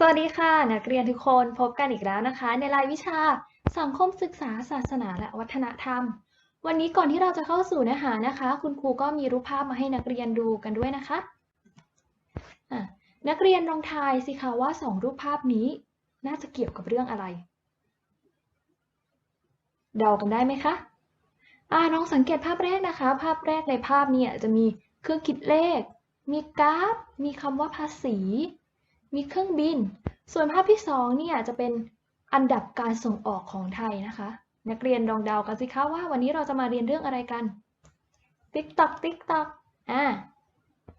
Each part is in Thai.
สวัสดีค่ะ นักเรียนทุกคนพบกันอีกแล้วนะคะ ในรายวิชาสังคมศึกษาศาสนาและวัฒนธรรม วันนี้ก่อนที่เราจะเข้าสู่เนื้อหานะคะ คุณครูก็มีรูปภาพมาให้นักเรียนดูกันด้วยนะคะะนักเรียนลองทายสิคะว่าสองรูปภาพนี้ น่าจะเกี่ยวกับเรื่องอะไร เดากันได้ไหมคะอ่าน้องสังเกตภาพแรกนะคะ ภาพแรกในภาพเนี่ยจะมีเครื่องคิดเลข มีกราฟ มีคำว่าภาษี มีเครื่องบิน ส่วนภาพที่สองเนี่ยจะเป็นอันดับการส่งออกของไทยนะคะ นักเรียนลองเดากันสิคะว่าวันนี้เราจะมาเรียนเรื่องอะไรกัน ติ๊กตอกติ๊กตอกอ่า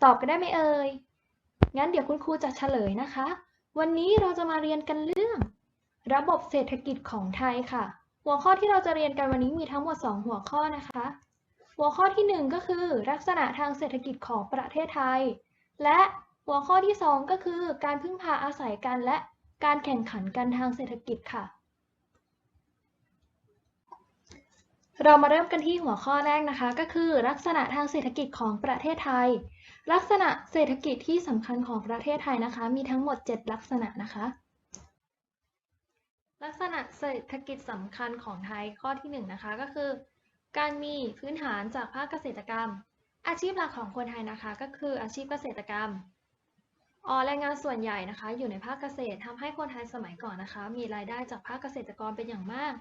ตอบกันได้ไหมเอ่ย งั้นเดี๋ยวคุณครูจะเฉลยนะคะ วันนี้เราจะมาเรียนกันเรื่อง ระบบเศรษฐกิจของไทยค่ะ หัวข้อที่เราจะเรียนกันวันนี้มีทั้งหมด 2 หัวข้อนะคะ หัวข้อที่ 1 ก็คือ ลักษณะทางเศรษฐกิจของประเทศไทย และ หัวข้อที่ 2 ก็คือการพึ่งพาอาศัยกันและการแข่งขันกันทางเศรษฐกิจค่ะ เรามาเริ่มกันที่หัวข้อแรกนะคะ ก็คือลักษณะทางเศรษฐกิจของประเทศไทย ลักษณะเศรษฐกิจที่สำคัญของประเทศไทยนะคะ มีทั้งหมด 7 ลักษณะนะคะ ลักษณะเศรษฐกิจสำคัญของไทยข้อที่ 1 นะคะก็คือ การมีพื้นฐานจากภาคเกษตรกรรม อาชีพหลักของคนไทยนะคะ ก็คืออาชีพเกษตรกรรม อ๋อแรงงานส่วนใหญ่นะคะ อยู่ในภาคเกษตรทำให้คนไทยสมัยก่อนนะคะ มีรายได้จากภาคเกษตรกรเป็นอย่างมาก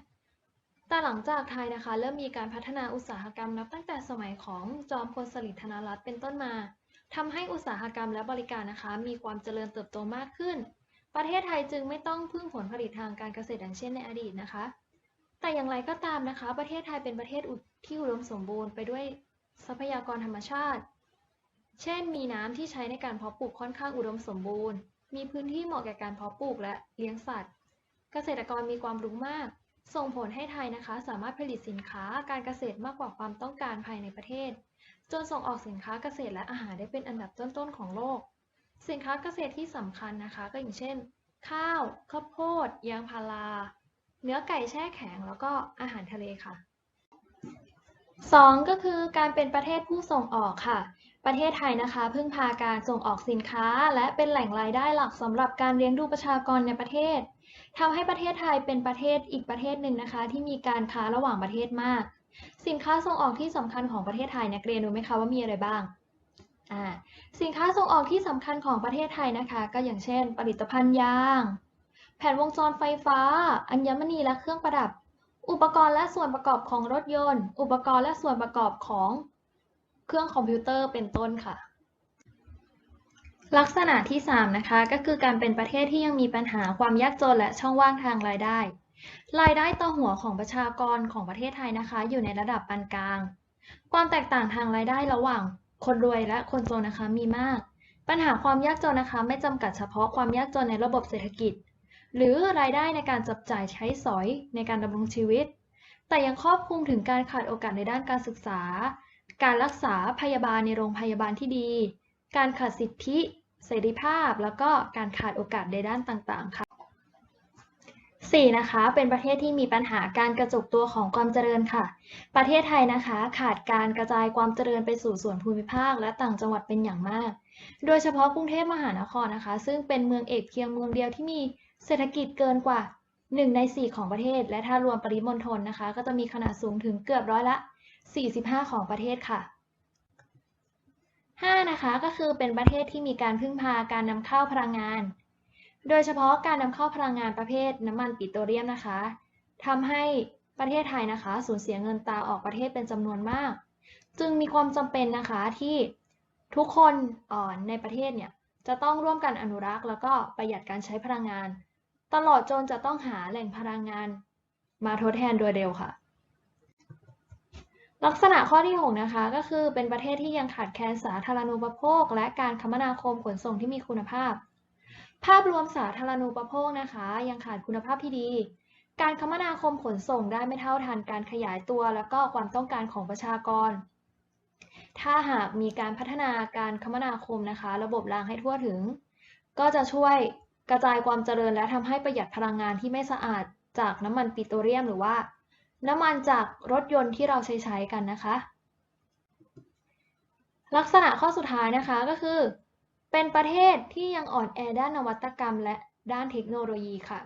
แต่หลังจากไทยนะคะ เริ่มมีการพัฒนาอุตสาหกรรมนับตั้งแต่สมัยของจอมพลสฤษดิ์ธนรัตน์เป็นต้นมาทำให้อุตสาหกรรมและบริการนะคะ มีความเจริญเติบโตมากขึ้น ประเทศไทยจึงไม่ต้องพึ่งผลผลิตทางการเกษตรอย่างเช่นในอดีตนะคะ แต่อย่างไรก็ตามนะคะ ประเทศไทยเป็นประเทศที่อุดมสมบูรณ์ไปด้วยทรัพยากรธรรมชาติ เช่น มีน้ำที่ใช้ในการเพาะปลูกค่อนข้างอุดมสมบูรณ์ มีพื้นที่เหมาะแก่การเพาะปลูกและเลี้ยงสัตว์ เกษตรกรมีความรู้มาก ส่งผลให้ไทยนะคะ สามารถผลิตสินค้าการเกษตรมากกว่าความต้องการภายในประเทศ จนส่งออกสินค้าเกษตรและอาหารได้เป็นอันดับต้นๆของโลก สินค้าเกษตรที่สำคัญนะคะ ก็อย่างเช่น ข้าว ข้าวโพด ยางพารา เนื้อไก่แช่แข็ง แล้วก็อาหารทะเลค่ะ 2. ก็คือการเป็นประเทศผู้ส่งออกค่ะ ประเทศไทยนะคะพึ่งพาการส่งออกสินค้า และเป็นแหล่งรายได้หลักสำหรับการเลี้ยงดูประชากรในประเทศทำให้ประเทศไทยเป็นประเทศอีกประเทศหนึ่งนะคะ ที่มีการค้าระหว่างประเทศมาก สินค้าส่งออกที่สำคัญของประเทศไทยนักเรียนรู้ไหมคะว่ามีอะไรบ้างอ่าสินค้าส่งออกที่สำคัญของประเทศไทยนะคะ ก็อย่างเช่น ผลิตภัณฑ์ยาง แผ่นวงจรไฟฟ้า อัญมณีและเครื่องประดับ อุปกรณ์และส่วนประกอบของรถยนต์ อุปกรณ์และส่วนประกอบของ เครื่องคอมพิวเตอร์เป็นต้นค่ะ ลักษณะที่ 3 นะคะ ก็คือการเป็นประเทศที่ยังมีปัญหาความยากจนและช่องว่างทางรายได้ รายได้ต่อหัวของประชากรของประเทศไทยนะคะ อยู่ในระดับปานกลาง ความแตกต่างทางรายได้ระหว่าง คนรวยและคนจนนะคะมีมาก ปัญหาความยากจนนะคะ ไม่จำกัดเฉพาะความยากจนในระบบเศรษฐกิจ หรือรายได้ในการจับจ่ายใช้สอยในการดำรงชีวิต แต่ยังครอบคลุมถึงการขาดโอกาสในด้านการศึกษา การรักษาพยาบาลในโรงพยาบาลที่ดี การขาดสิทธิ เสรีภาพ แล้วก็การขาดโอกาสในด้านต่างๆ ค่ะ 4. นะคะ เป็นประเทศที่มีปัญหาการกระจุกตัวของความเจริญค่ะ ประเทศไทยนะคะขาดการกระจายความเจริญไปสู่ส่วนภูมิภาค และต่างจังหวัดเป็นอย่างมาก โดยเฉพาะกรุงเทพมหานครนะคะ ซึ่งเป็นเมืองเอกเพียงเมืองเดียวที่มีเศรษฐกิจเกินกว่า 1 ใน 4 ของประเทศ และถ้ารวมปริมณฑลนะคะ ก็จะมีขนาดสูงถึงเกือบร้อยละ 45 ของประเทศค่ะ 5. นะคะก็คือเป็นประเทศที่มีการพึ่งพาการนำเข้าพลังงาน โดยเฉพาะการนำเข้าพลังงานประเภทน้ำมันปิโตรเลียมนะคะทำให้ประเทศไทยนะคะสูญเสียเงินตาออกประเทศเป็นจำนวนมาก จึงมีความจำเป็นนะคะที่ทุกคนในประเทศเนี่ยจะต้องร่วมกันอนุรักษ์ แล้วก็ประหยัดการใช้พลังงาน ตลอดจนจะต้องหาแหล่งพลังงาน มาทดแทนโดยเร็วค่ะ ลักษณะข้อที่ 6 นะคะ ก็คือเป็นประเทศที่ยังขาดแคลนสาธารณูปโภค และการคมนาคมขนส่งที่มีคุณภาพ ภาพรวมสาธารณูปโภคนะคะ ยังขาดคุณภาพที่ดี การคมนาคมขนส่งได้ไม่เท่าทันการขยายตัว แล้วก็ความต้องการของประชากร ถ้าหากมีการพัฒนาการคมนาคมนะคะ ระบบรางให้ทั่วถึง ก็จะช่วยกระจายความเจริญและทำให้ประหยัดพลังงานที่ไม่สะอาดจากน้ำมันปิโตรเลียมหรือว่า น้ำมันจากรถยนต์ที่เราใช้ใช้กันนะคะ ลักษณะข้อสุดท้ายนะคะก็คือ เป็นประเทศที่ยังอ่อนแอด้านนวัตกรรม และด้านเทคโนโลยีค่ะ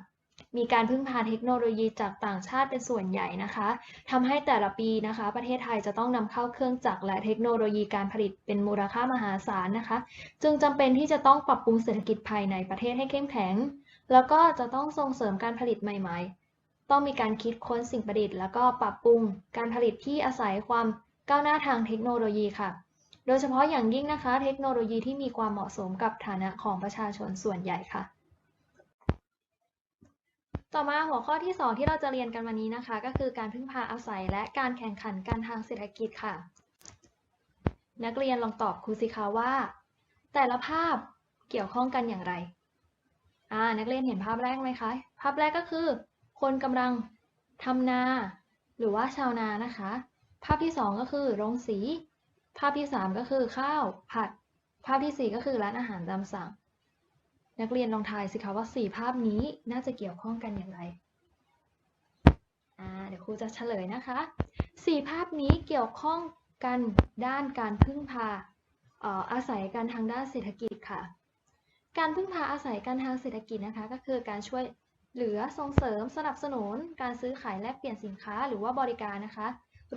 มีการพึ่งพาเทคโนโลยีจากต่างชาติเป็นส่วนใหญ่นะคะทำให้แต่ละปีนะคะ ประเทศไทยจะต้องนำเข้าเครื่องจักรและเทคโนโลยีการผลิตเป็นมูลค่ามหาศาลนะคะ จึงจำเป็นที่จะต้องปรับปรุงเศรษฐกิจภายในประเทศให้เข้มแข็ง แล้วก็จะต้องส่งเสริมการผลิตใหม่ ๆ ต้องมีการคิดค้นสิ่งประดิษฐ์แล้วก็ปรับปรุงการผลิตที่อาศัยความก้าวหน้าทางเทคโนโลยีค่ะ โดยเฉพาะอย่างยิ่งนะคะ เทคโนโลยีที่มีความเหมาะสมกับฐานะของประชาชนส่วนใหญ่ค่ะ ต่อมาหัวข้อที่ 2 ที่เราจะเรียนกันวันนี้นะคะ ก็คือการพึ่งพาอาศัยและการแข่งขันกันทางเศรษฐกิจค่ะ นักเรียนลองตอบครูสิคะว่า แต่ละภาพเกี่ยวข้องกันอย่างไรอ่านักเรียนเห็นภาพแรกไหมคะ ภาพแรกก็คือ คนกำลังทำนา หรือว่าชาวนานะคะ ภาพที่2ก็คือโรงสี ภาพที่3ก็คือข้าวผัด ภาพทีสี่4ก็คือร้านอาหารตามสั่ง นักเรียนลองทายสิคะว่า4ภาพนี้น่าจะเกี่ยวข้องกันอย่างไรอ่าเดี๋ยวครูจะเฉลยนะคะ4ภาพนี้เกี่ยวข้องกันด้านการพึ่งพาอาศัยกันทางด้านเศรษฐกิจค่ะ การพึ่งพาอาศัยกันทางเศรษฐกิจนะคะ ก็คือการช่วย หลือส่งเสริมสนับสนุนการซื้อขายแลกเปลี่ยนสินค้าหรือว่าบริการนะคะ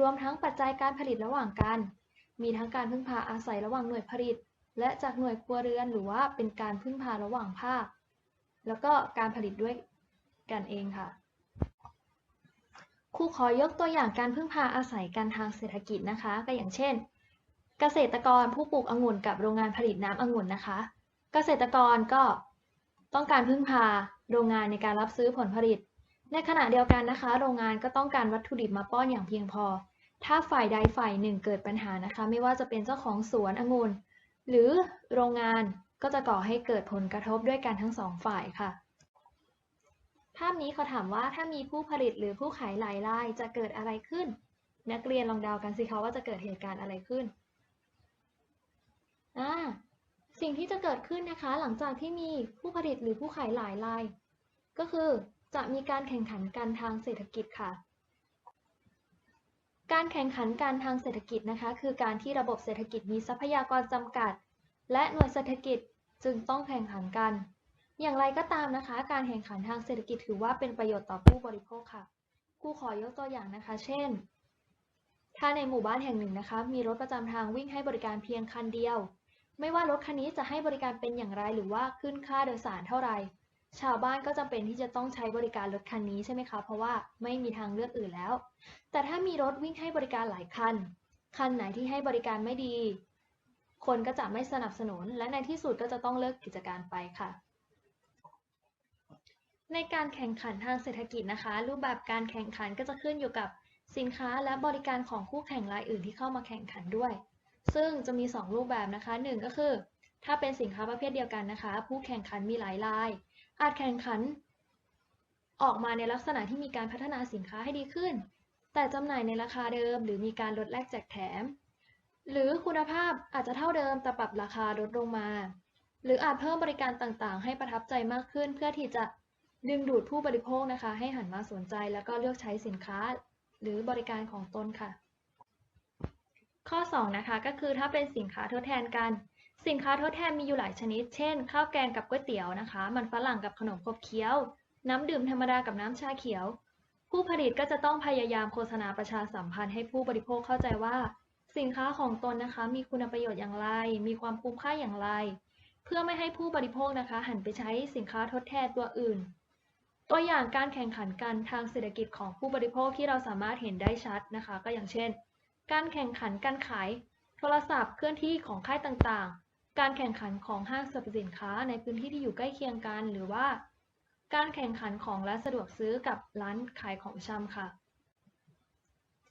รวมทั้งปัจจัยการผลิตระหว่างกัน มีทั้งการพึ่งพาอาศัยระหว่างหน่วยผลิต และจากหน่วยครัวเรือนหรือว่าเป็นการพึ่งพาระหว่างภาค แล้วก็การผลิตด้วยกันเองค่ะครูขอยกตัวอย่างการพึ่งพาอาศัยกันทางเศรษฐกิจนะคะ ก็อย่างเช่น เกษตรกรผู้ปลูกองุ่นกับโรงงานผลิตน้ำองุ่นนะคะ เกษตรกรก็ ต้องการพึ่งพาโรงงานในการรับซื้อผลผลิต ในขณะเดียวกันนะคะ โรงงานก็ต้องการวัตถุดิบมาป้อนอย่างเพียงพอ ถ้าฝ่ายใดฝ่ายหนึ่งเกิดปัญหานะคะ ไม่ว่าจะเป็นเจ้าของสวนองุ่นหรือโรงงานก็จะก่อให้เกิดผลกระทบด้วยกันทั้งสองฝ่ายค่ะ ภาพนี้เขาถามว่าถ้ามีผู้ผลิตหรือผู้ขายหลายรายจะเกิดอะไรขึ้น นักเรียนลองเดากันสิคะว่าจะเกิดเหตุการณ์อะไรขึ้นอ่า สิ่งที่จะเกิดขึ้นนะคะ หลังจากที่มีผู้ผลิตหรือผู้ขายหลายราย ก็คือจะมีการแข่งขันกันทางเศรษฐกิจค่ะ การแข่งขันกันทางเศรษฐกิจนะคะ คือการที่ระบบเศรษฐกิจมีทรัพยากรจำกัด และหน่วยเศรษฐกิจจึงต้องแข่งขันกัน อย่างไรก็ตามนะคะ การแข่งขันทางเศรษฐกิจถือว่าเป็นประโยชน์ต่อผู้บริโภคค่ะครูขอยกตัวอย่างนะคะ เช่น ถ้าในหมู่บ้านแห่งหนึ่งนะคะ มีรถประจำทางวิ่งให้บริการเพียงคันเดียว ไม่ว่ารถคันนี้จะให้บริการเป็นอย่างไรหรือว่าขึ้นค่าโดยสารเท่าไหร่ชาวบ้านก็จำเป็นที่จะต้องใช้บริการรถคันนี้ใช่ไหมคะ เพราะว่าไม่มีทางเลือกอื่นแล้ว แต่ถ้ามีรถวิ่งให้บริการหลายคัน คันไหนที่ให้บริการไม่ดี คนก็จะไม่สนับสนุน และในที่สุดก็จะต้องเลิกกิจการไปค่ะ ในการแข่งขันทางเศรษฐกิจนะคะ รูปแบบการแข่งขันก็จะขึ้นอยู่กับสินค้าและบริการของคู่แข่งรายอื่นที่เข้ามาแข่งขันด้วย ซึ่งจะมี 2 รูปแบบนะคะ 1 ก็คือ ถ้าเป็นสินค้าประเภทเดียวกันนะคะ ผู้แข่งขันมีหลายราย อาจแข่งขัน ออกมาในลักษณะที่มีการพัฒนาสินค้าให้ดีขึ้น แต่จำหน่ายในราคาเดิม หรือมีการลดแลกแจกแถม หรือคุณภาพอาจจะเท่าเดิมแต่ปรับราคาลดลงมา หรืออาจเพิ่มบริการต่างๆ ให้ประทับใจมากขึ้น เพื่อที่จะดึงดูดผู้บริโภคนะคะ ให้หันมาสนใจแล้วก็เลือกใช้สินค้า หรือบริการของตนค่ะ ข้อ 2 นะคะ ก็คือถ้าเป็นสินค้าทดแทนกัน สินค้าทดแทนมีอยู่หลายชนิด เช่น ข้าวแกงกับก๋วยเตี๋ยวนะคะ มันฝรั่งกับขนมขบเคี้ยว น้ำดื่มธรรมดากับน้ำชาเขียว ผู้ผลิตก็จะต้องพยายามโฆษณาประชาสัมพันธ์ให้ผู้บริโภคเข้าใจว่า สินค้าของตนนะคะ มีคุณประโยชน์อย่างไร มีความคุ้มค่าอย่างไร เพื่อไม่ให้ผู้บริโภคนะคะ หันไปใช้สินค้าทดแทนตัวอื่น ตัวอย่างการแข่งขันกันทางเศรษฐกิจของผู้บริโภคที่เราสามารถเห็นได้ชัดนะคะ ก็อย่างเช่น การแข่งขันการขายโทรศัพท์เคลื่อนที่ของค่ายต่างๆ การแข่งขันของห้างสรรพสินค้าในพื้นที่ที่อยู่ใกล้เคียงกัน หรือว่า การแข่งขันของร้านสะดวกซื้อกับร้านขายของชำค่ะ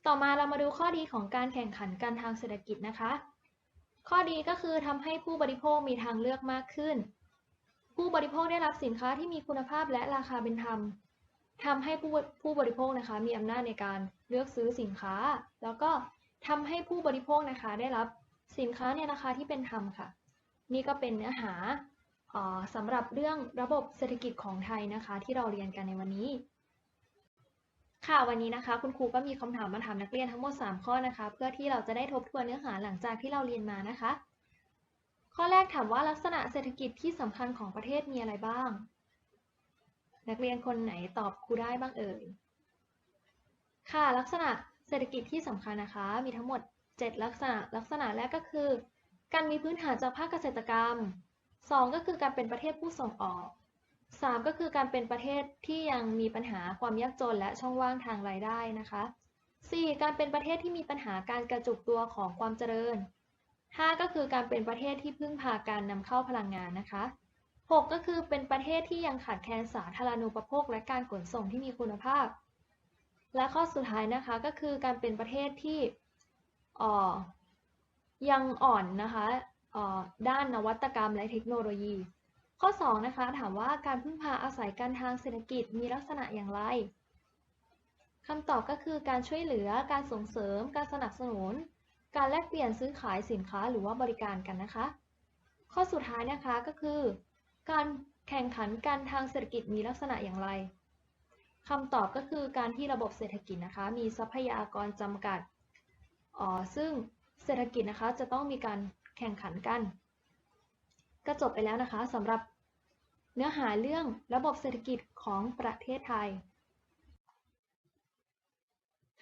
ต่อมาเรามาดูข้อดีของการแข่งขันกันทางเศรษฐกิจนะคะ ข้อดีก็คือทำให้ผู้บริโภคมีทางเลือกมากขึ้น ผู้บริโภคได้รับสินค้าที่มีคุณภาพและราคาเป็นธรรมทำให้ผู้ผู้บริโภคนะคะมีอำนาจในการเลือกซื้อสินค้า แล้วก็ ทำให้ผู้บริโภคนะคะได้รับสินค้าในราคาที่เป็นธรรมค่ะ นี่ก็เป็นเนื้อหาสำหรับเรื่องระบบเศรษฐกิจของไทยนะคะ ที่เราเรียนกันในวันนี้ ค่ะวันนี้นะคะ คุณครูก็มีคำถามมาถามนักเรียนทั้งหมด 3 ข้อนะคะ เพื่อที่เราจะได้ทบทวนเนื้อหาหลังจากที่เราเรียนมานะคะ ข้อแรกถามว่าลักษณะเศรษฐกิจที่สำคัญของประเทศมีอะไรบ้าง นักเรียนคนไหนตอบครูได้บ้างเอ่ยค่ะลักษณะ เศรษฐกิจที่สำคัญนะคะ มีทั้งหมด 7 ลักษณะ ลักษณะแรกก็คือ การมีพื้นฐานจากภาคเกษตรกรรม 2 ก็คือการเป็นประเทศผู้ส่งออก 3 ก็คือการเป็นประเทศที่ยังมีปัญหาความยากจนและช่องว่างทางรายได้นะคะ 4. การเป็นประเทศที่มีปัญหาการกระจุกตัวของความเจริญ 5 ก็คือการเป็นประเทศที่พึ่งพาการนำเข้าพลังงานนะคะ 6 ก็คือเป็นประเทศที่ยังขาดแคลนสาธารณูปโภคและการขนส่งที่มีคุณภาพ และข้อสุดท้ายนะคะก็คือการเป็นประเทศที่ยังอ่อนนะคะด้านนวัตกรรมและเทคโนโลยี ข้อ 2 นะคะ ถามว่าการพึ่งพาอาศัยกันทางเศรษฐกิจมีลักษณะอย่างไรคำตอบก็คือการช่วยเหลือการส่งเสริม การสนับสนุน การแลกเปลี่ยนซื้อขายสินค้าหรือว่าบริการกันนะคะ ข้อสุดท้ายนะคะก็คือ การแข่งขันกันทางเศรษฐกิจมีลักษณะอย่างไร คำตอบก็คือการที่ระบบเศรษฐกิจนะคะ มีทรัพยากรจำกัดอ๋อซึ่งเศรษฐกิจนะคะจะต้องมีการแข่งขันกัน ก็จบไปแล้วนะคะสำหรับเนื้อหาเรื่องระบบเศรษฐกิจของประเทศไทย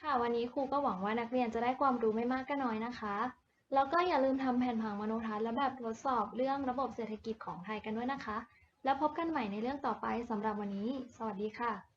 ค่ะวันนี้ครูก็หวังว่านักเรียนจะได้ความรู้ไม่มากก็น้อยนะคะ แล้วก็อย่าลืมทำแผนผังมโนทัศน์และแบบทดสอบเรื่องระบบเศรษฐกิจของไทยกันด้วยนะคะ แล้วพบกันใหม่ในเรื่องต่อไปสำหรับวันนี้ สวัสดีค่ะ